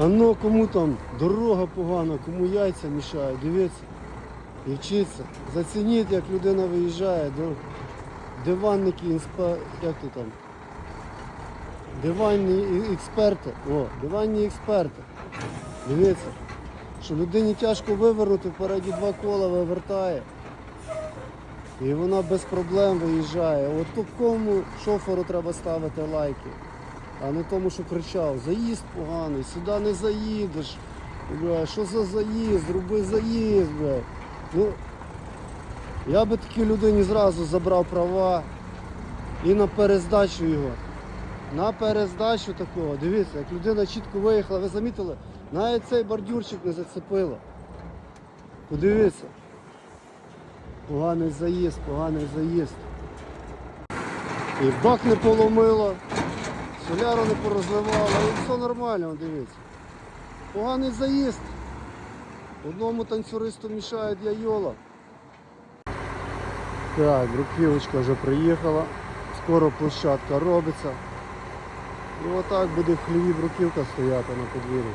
А ну кому там дорога погана, кому яйця мішають, дивіться і вчиться. Зацініть, як людина виїжджає до диванники, інспе... як то там? Диванні експерти. О, диванні експерти. Дивіться, що людині тяжко вивернути, впереді два кола вивертає. І вона без проблем виїжджає. От такому шоферу треба ставити лайки, а не тому, що кричав, заїзд поганий, сюди не заїдеш. Бля, що за заїзд? Роби заїзд, бля. Ну, я би такій людині зразу забрав права і на перездачу його. На перездачу такого. Дивіться, як людина чітко виїхала, ви замітили? Навіть цей бордюрчик не зацепило. Подивіться. Поганий заїзд, поганий заїзд. І бак не поломило, соляру не порозливало, і все нормально, дивіться. Поганий заїзд. Одному танцюристу мішає для йола. Так, бруківочка вже приїхала. Скоро площадка робиться. І отак буде в хліві бруківка стояти на подвір'ї.